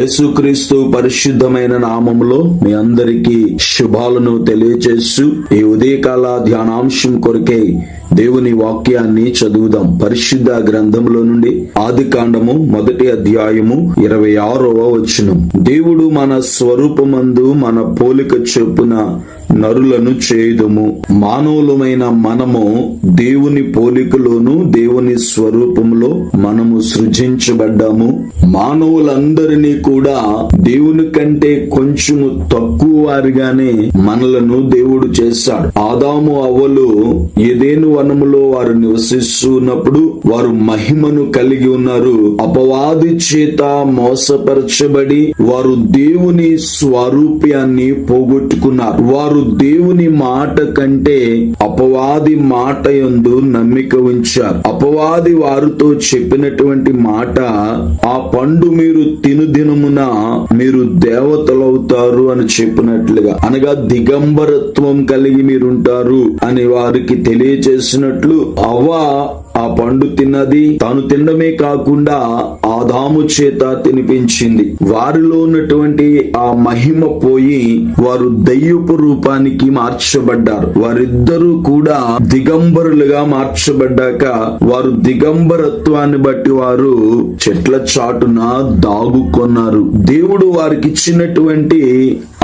యేసుక్రీస్తు పరిశుద్ధమైన నామములో మీ అందరికీ శుభాలను తెలియజేస్తూ ఈ ఉదయకాల ధ్యానాంశం కొరకే దేవుని వాక్యాన్ని చదువుదాం. పరిశుద్ధ గ్రంథములో నుండి ఆది కాండము మొదటి అధ్యాయము ఇరవై ఆరవ వచనం. దేవుడు మన స్వరూపమందు మన పోలిక చొప్పున నరులను చేయుదుము. మానవులమైన మనము దేవుని పోలికలోను దేవుని స్వరూపంలో మనము సృజించబడ్డాము. మానవులందరినీ కూడా దేవుని కంటే కొంచెము తక్కువ వారిగానే మనలను దేవుడు చేశాడు ఆదాము అవ్వలు ఏదేను వనములో వారు నివసిస్తున్నప్పుడు వారు మహిమను కలిగి ఉన్నారు. అపవాది చేత మోసపరచబడి వారు దేవుని స్వరూప్యాన్ని పోగొట్టుకున్నారు. వారు దేవుని మాట కంటే అపవాది మాట యందు నమ్మిక ఉంచారు. అపవాది వారితో చెప్పినటువంటి మాట ఆ పండు మీరు తిను దినమున మీరు దేవతలవుతారు అని చెప్పినట్లుగా అనగా దిగంబరత్వం కలిగి మీరుంటారు అని వారికి తెలియచేసినట్లు అవ ఆ పండు తిన్నది తాను తినడమే కాకుండా ఆదాము చేత తినిపించింది. వారిలో ఉన్నటువంటి ఆ మహిమ పోయి వారు దయ్యపు రూపానికి మార్చబడ్డారు. వారిద్దరూ కూడా దిగంబరులుగా మార్చబడ్డాక వారు దిగంబరత్వాన్ని బట్టి వారు చెట్ల చాటున దాగుకొన్నారు దేవుడు వారికి ఇచ్చినటువంటి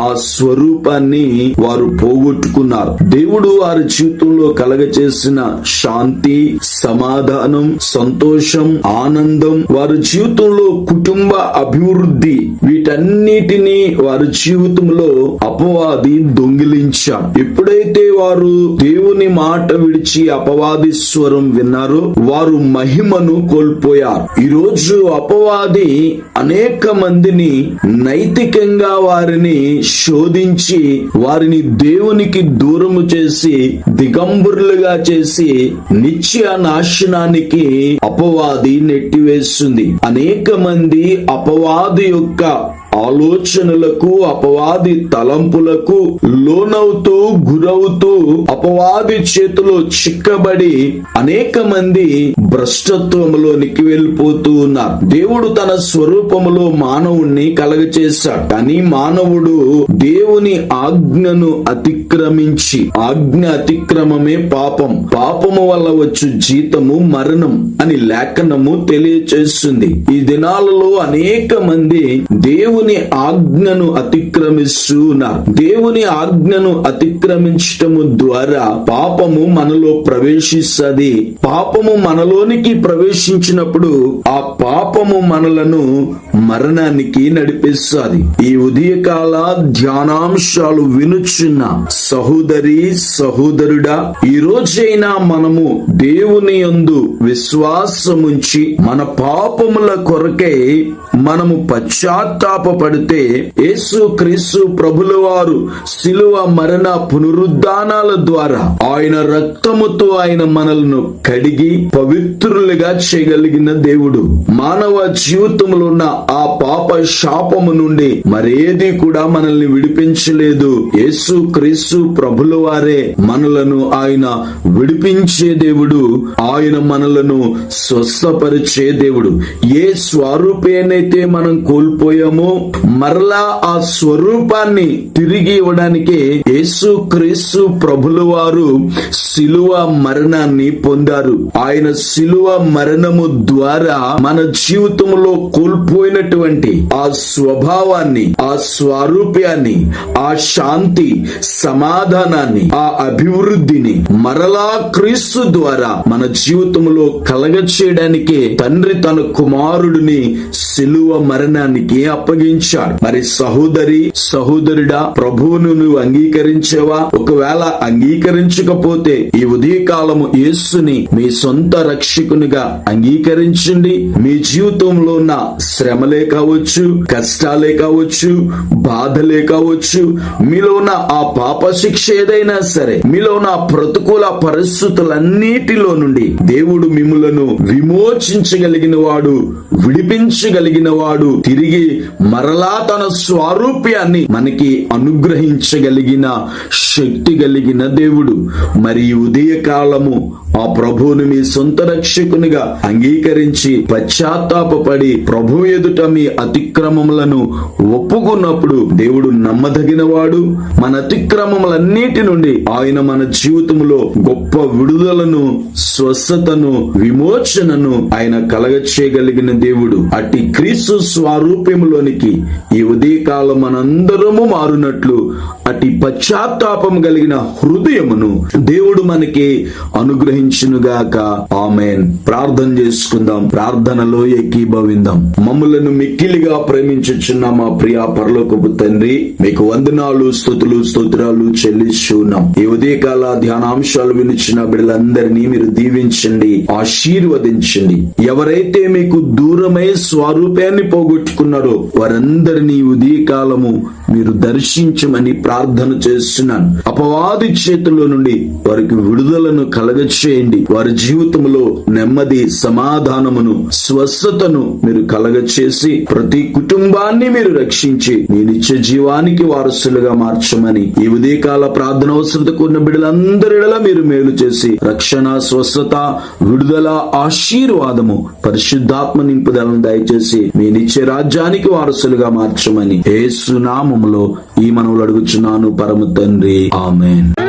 ఆ స్వరూపాన్ని వారు పోగొట్టుకున్నారు. దేవుడు వారి జీవితంలో కలగచేసిన శాంతి సమాధానం సంతోషం ఆనందం వారి జీవితంలో కుటుంబ అభివృద్ధి వీటన్నిటిని వారి జీవితంలో అపవాది దొంగిలించాడు. ఎప్పుడైతే వారు దేవుని మాట విడిచి అపవాది స్వరం విన్నారో వారు మహిమను కోల్పోయారు. ఈ రోజు అపవాది అనేక మందిని నైతికంగా వారిని శోధించి వారిని దేవునికి దూరము చేసి దిగంబరులుగా చేసి నిత్య నాశనానికి అపవాది నెట్టివేస్తుంది. అనేక మంది అపవాది యొక్క ఆలోచనలకు అపవాది తలంపులకు లోనవుతూ గురవుతూ అపవాది చేతిలో చిక్కబడి అనేక మంది భ్రష్టత్వంలోనికి వెళ్ళిపోతూ ఉన్నారు. దేవుడు తన స్వరూపములో మానవుణ్ణి కలగచేశాడు. కానీ మానవుడు దేవుని ఆజ్ఞను అతిక్రమించి ఆజ్ఞ అతిక్రమమే పాపం. పాపము వల్ల వచ్చు జీతము మరణం అని లేఖనము తెలియచేస్తుంది. ఈ దినాలలో అనేక మంది దేవుని ఆజ్ఞను అతిక్రమిస్తూ దేవుని ఆజ్ఞను అతిక్రమించటము ద్వారా పాపము మనలో ప్రవేశిస్తుంది. పాపము మనలోనికి ప్రవేశించినప్పుడు ఆ పాపము మనలను మరణానికి నడిపిస్తుంది. ఈ ఉదయకాల ధ్యానాంశాలు వినుచున్న సహోదరి సహోదరుడా ఈ రోజైనా మనము దేవుని యందు విశ్వాసముంచి మన పాపముల కొరకై మనము పశ్చాత్తాపడితే యేసు క్రీస్తు ప్రభుల వారు శిలువ మరణ పునరుద్ధానాల ద్వారా ఆయన రక్తముతో ఆయన మనలను కడిగి పవిత్రులుగా చేయగలిగిన దేవుడు. మానవ జీవితంలో ఉన్న ఆ పాప శాపము నుండి మరేది కూడా మనల్ని విడిపించలేదు. యేసు క్రీస్తు ప్రభుల వారే మనలను ఆయన విడిపించే దేవుడు ఆయన మనలను స్వస్థపరిచే దేవుడు. ఏ స్వరూపేనైతే మనం కోల్పోయామో మరలా ఆ స్వరూపాన్ని తిరిగి ఇవ్వడానికి యేసు క్రీస్తు ప్రభులు వారు శిలువ మరణాన్ని పొందారు. ఆయన శిలువ మరణము ద్వారా మన జీవితంలో కోల్పోయినటువంటి ఆ స్వభావాన్ని ఆ స్వారూప్యాన్ని ఆ శాంతి సమాధానాన్ని ఆ అభివృద్ధిని మరలా క్రీస్తు ద్వారా మన జీవితంలో కలగ చేయడానికి తండ్రి తన కుమారుడిని శిలువ మరణానికి అప్పగించాడు. మరి సహోదరి సహోదరుడా ప్రభువును నువ్వు అంగీకరించావా? ఒకవేళ అంగీకరించకపోతే ఈ ఉదయకాలము యేసుని మీ సొంత రక్షకునిగా అంగీకరించండి. మీ జీవితంలో ఉన్న శ్రమలే కావచ్చు కష్టాలే కావచ్చు బాధలే కావచ్చు మీలో ఉన్న ఆ పాప శిక్ష ఏదైనా సరే మీలో ఉన్న ప్రతికూల పరిస్థితులన్నిటిలో నుండి దేవుడు మిమ్మలను విమోచించగలిగిన వాడు విడిపించగలిగిన వాడు తిరిగి మరలా తన స్వారూప్యాన్ని మనకి అనుగ్రహించగలిగిన శక్తి కలిగిన దేవుడు. మరి ఉదయకాలము ఆ ప్రభువుని మీ సొంత రక్షకునిగా అంగీకరించి పశ్చాత్తాపడి ప్రభు ఎదుట మీ అతిక్రమములను ఒప్పుకున్నప్పుడు దేవుడు నమ్మదగినవాడు. మన అతిక్రమములన్నిటి నుండి ఆయన మన జీవితంలో గొప్ప విడుదలను స్వస్థతను విమోచనను ఆయన కలగచేయగలిగిన దేవుడు. అట్టి క్రీస్తు స్వరూపంలోనికి ఈ ఉదయకాలం మనందరము మారునట్లు అతి పశ్చాత్తాపం కలిగిన హృదయమును దేవుడు మనకి అనుగ్రహించునుగాక. ఆమెన్. ప్రార్థన చేసుకుందాం. ప్రార్థనలో ఏకీభవిందాం. మమ్మలను మిక్కిలిగా ప్రేమించుచున్న మా ప్రియ పరలోకపు తండ్రి మీకు వందనాలు స్థుతులు స్తోత్రాలు చెల్లిస్తున్నాం ఈ ఉదయకాల ధ్యానాంశాలు వినిచిన బిడ్డలందరినీ మీరు దీవించండి ఆశీర్వదించండి. ఎవరైతే మీకు దూరమై స్వరూపాన్ని పోగొట్టుకున్నారో వారందరినీ ఉదయకాలము మీరు దర్శించమని ప్రార్థన చేస్తున్నాను. అపవాది చేతుల్లో నుండి వారికి విడుదలను కలగచేయండి. వారి జీవితంలో నెమ్మది సమాధానమును స్వస్థతను మీరు కలగచేసి ప్రతి కుటుంబాన్ని మీరు రక్షించి మీ నిత్య జీవానికి వారసులుగా మార్చమని ఈ ఉదయకాల ప్రార్థన అవసరత కూడిన బిడ్డలందరిలా మీరు మేలు చేసి రక్షణ స్వస్థత విడుదల ఆశీర్వాదము పరిశుద్ధాత్మ నింపుదలను దయచేసి మీ నిత్య రాజ్యానికి వారసులుగా మార్చమని ఏసునామములో ఈ మనవులు అడుగుచున్నాను పరమ తండ్రి. ఆమెన్.